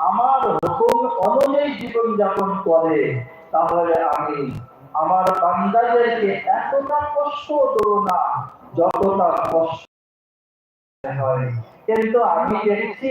আমার হুকুম অনুযায়ী জীবন যাপন করে, তাহলে আমি আমার বান্দাদেরকে এতটা কষ্ট দেবো না যতটা কষ্ট হয়। কিন্তু আমি দেখছি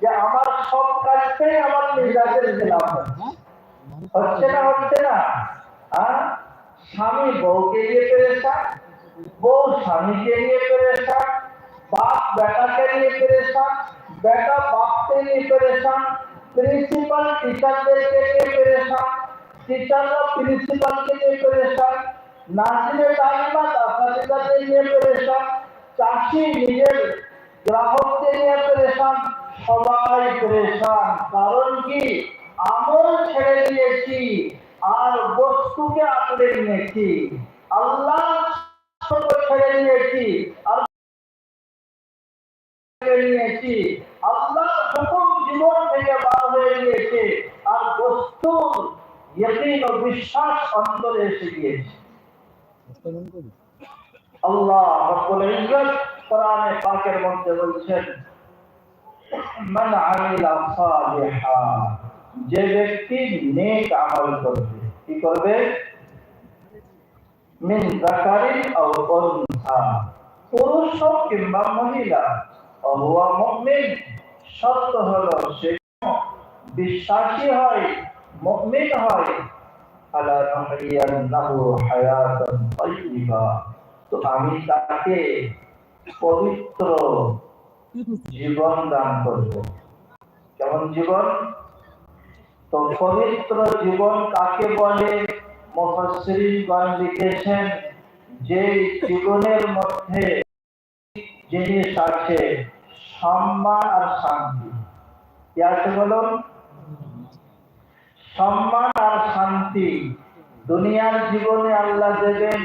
যে আমার সব কাজটাই আমার মেজাজের খেলাফ হচ্ছে না হচ্ছে না? আর স্বামী বউকে নিয়ে পেরেছান বউ স্বামীকে নিয়ে পেরেছান বাপ বেটাকে নিয়ে পেরেছান বেটা বাপকে নিয়ে পেরেছান প্রিন্সিপাল টিচারদেরকে নিয়ে পেরেছান টিচাররা প্রিন্সিপালকে নিয়ে পেরেছান নার্সিংয়ে তালিমা আসাদিদাদের নিয়ে পেরেছান চাষি নিজের গ্রাহকদের নিয়ে পেরেছান সবাই পেরেছান কারণ কি? আমল ছেড়ে দিয়েছি, আর বস্তুকে আঁকড়ে নিয়েছি। আল্লাহ ছেড়ে দিয়েছি, আর নিয়েছি। জীবন থেকে বার হয়ে গিয়েছে, আর বস্তুর ও বিশ্বাস অন্তরে এসে গিয়েছে। আল্লাহ রব্বুল ইজ্জত কোরআনে পাকের মধ্যে বলছেন, মান আমিলা সালিহা যে ব্যক্তি নেক আমল করবে, কি করবে? মিন আও পুরুষ হোক কিংবা মহিলা অহুয়া মুমিন শর্ত হলো সে বিশ্বাসী হয়, মুমিন হয়। আলা হায়াতান তো আমি তাকে পবিত্র জীবন দান করব। কেমন জীবন? তো পবিত্র জীবন কাকে বলে? মুফাসসিরিনগণ লিখেছেন, যে জীবনের মধ্যে জিনিস আছে সম্মান আর শান্তি। কি আছে বলুন? সম্মান আর শান্তি। দুনিয়ার জীবনে আল্লাহ দেবেন,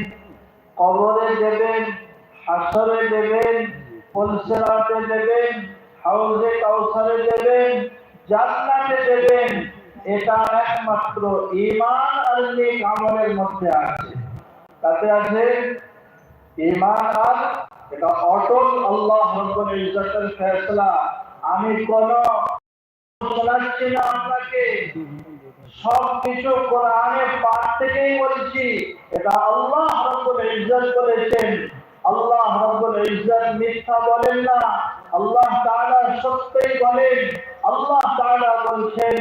কবরে দেবেন হাসরে দেবেন পলসেরাতে দেবেন, হাউজে কাউসারে দেবেন, জান্নাতে দেবেন। এটা একমাত্র ইমান আর নেক আমলের মধ্যে আছে। তাতে আছে ইমান আর এটা অটল আল্লাহ রব্বুল ইজ্জতের ফয়সালা আমি কোন শোনাচ্ছি না আপনাকে। সব কিছু কোরআনে পাঠ থেকেই বলছি। এটা আল্লাহ রব্বুল ইজ্জত বলেছেন। আল্লাহ রব্বুল ইজ্জত মিথ্যা বলেন না। আল্লাহ তাআলা সত্যই বলেন। আল্লাহ তাআলা বলছেন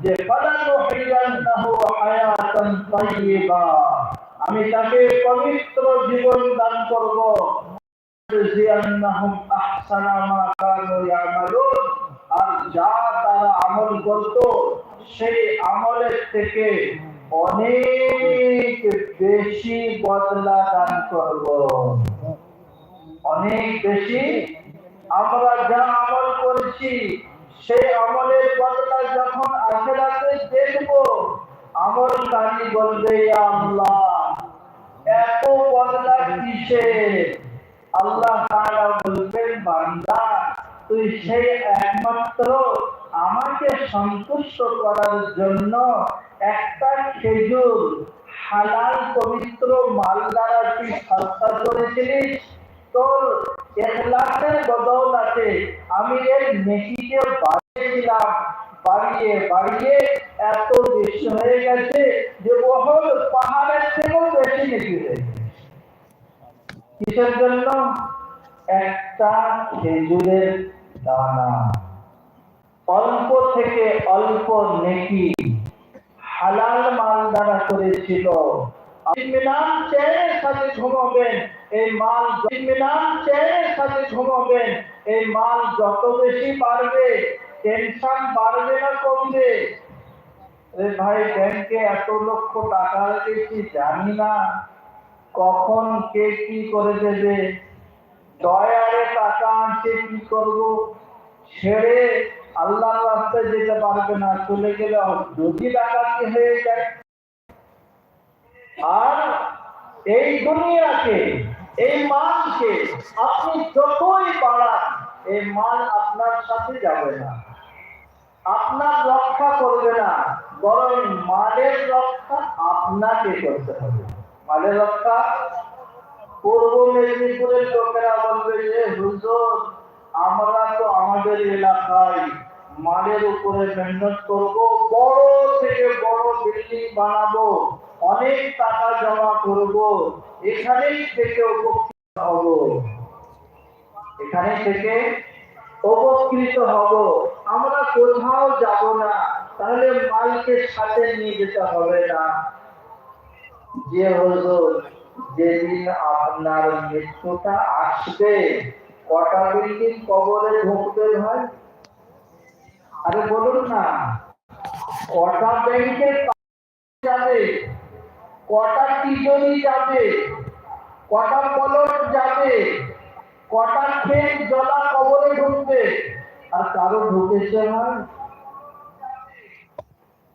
যে ফালানুহিয়ান্নাহু হায়াতান তাইয়্যিবা। আমি তাকে পবিত্র জীবন দান করব। লিয়ান্নাহুম আহসানা মা কানু ইয়ামালুন আর যা তারা আমল করত, সেই আমলের থেকে অনেক বেশি বদলা দান করব। অনেক বেশি আমরা যা আমল করেছি, সেই আমলের বদলা যখন আখেরাতে দেখব, আমলকারী বলবে, "ইয়া আল্লাহ, এত বদলা কিসে আল্লাহ বলবেন, বান্দা, তুই সেই একমাত্র আমাকে সন্তুষ্ট করার জন্য একটা খেজুর হালাল পবিত্র মাল দ্বারা তুই সত্তা করেছিলিস? তোর এখলাসের আমি এর নেকিকে বাড়িয়েছিলাম। বাড়িয়ে বাড়িয়ে এত বেশি হয়ে গেছে যে বহল পাহাড়ের থেকেও বেশি কিসের জন্য? একটা খেজুরের দানা। অল্প থেকে অল্প নেকি হালাল মাল দ্বারা করেছিল। ইতমিনান চেয়ারের সাথে ঘুমাবেন, এই মাল ইতমিনান চেয়ারের সাথে ঘুমাবেন, এই মাল যত বেশি বাড়বে টেনশন বাড়বে না কমবে। আরে ভাই, ব্যাংকে এত লক্ষ টাকা রেখেছি, জানি না। কখন কে কি করে দেবে? দয়ারে টাকা আনছে কি করব? ছেড়ে আল্লাহর রাস্তায় যেতে পারবে না, চলে গেলে যদি ডাকাতি হয়ে যায়, আর এই দুনিয়াকে, এই মালকে আপনি যতই বাড়ান, এই মান আপনার সাথে যাবে না। আপনার রক্ষা করবে না, বরং মালের রক্ষা আপনাকে করতে হবে। রক্ষা পূর্ব মেদিনীপুরের লোকেরা বলবে যে হুজুর, আমরা তো আমাদের এলাকায় মালের উপরে মেহনত করব, বড় থেকে বড় বিল্ডিং বানাবো, অনেক টাকা জমা করব, এখানেই থেকে উপকৃত হব। এখানে থেকে উপকৃত হব। আমরা কোথাও যাব না, তাহলে মালকে সাথে নিয়ে যেতে হবে না। যে হুজুর যেদিন আপনার মৃত্যুটা আসবে, কটা বিল্ডিং কবরে ঢুকবে ভাই? আরে বলুন না। কটা ব্যাংকে যাবে? কটা তিজনি যাবে? কটা পলট যাবে? কটা খেত জলা কবরে ঢুকবে? আর কারও ঢুকেছে ভাই?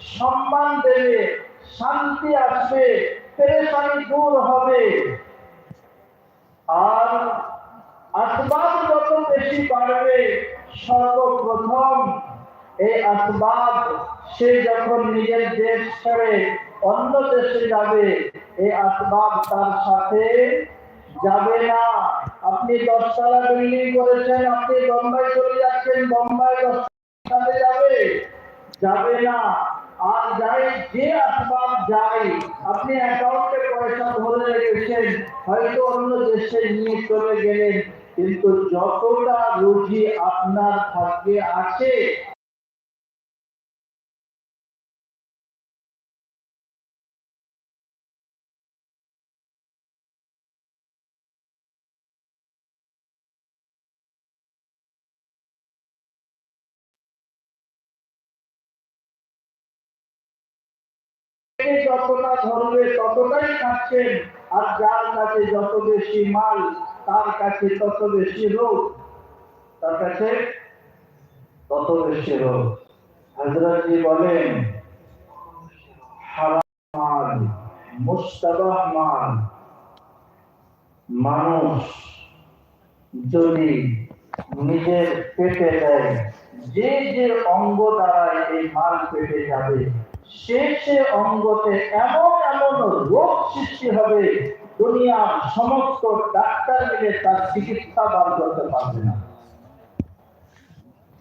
সম্মান দেবে, শান্তি আসবে, পেরেশানি দূর হবে। আর আসবাব যত বেশি বাড়বে, সর্বপ্রথম এই আসবাব সে যখন নিজের দেশ ছেড়ে অন্য দেশে যাবে, এই আসবাব তার সাথে যাবে না। আপনি দশতলা বিল্ডিং করেছেন, আপনি বোম্বাই চলে যাচ্ছেন, বোম্বাই দশ সাথে যাবে? যাবে না। আর যাই, যে আসবাব যাই, আপনি অ্যাকাউন্টে পয়সা ধরে রেখেছেন, হয়তো অন্য দেশে নিয়ে চলে গেলেন। কিন্তু যতটা রুজি আপনার ভাগ্যে আছে পেটে যতটা ধরবে, ততটাই খাচ্ছেন। আর যার কাছে যত বেশি মাল, তার কাছে তত বেশি রোগ। তার কাছে তত বেশি রোগ। হজরতজি বলেন, হারাম মুস্তাবাহ মাল। মানুষ যদি নিজের পেটে দেয়, যে যে অঙ্গ দ্বারাই এই মাল পেটে যাবে সে সে অঙ্গতে এমন এমন রোগ সৃষ্টি হবে, দুনিয়ার সমস্ত ডাক্তার মিলে তার চিকিৎসা বার করতে পারবে না।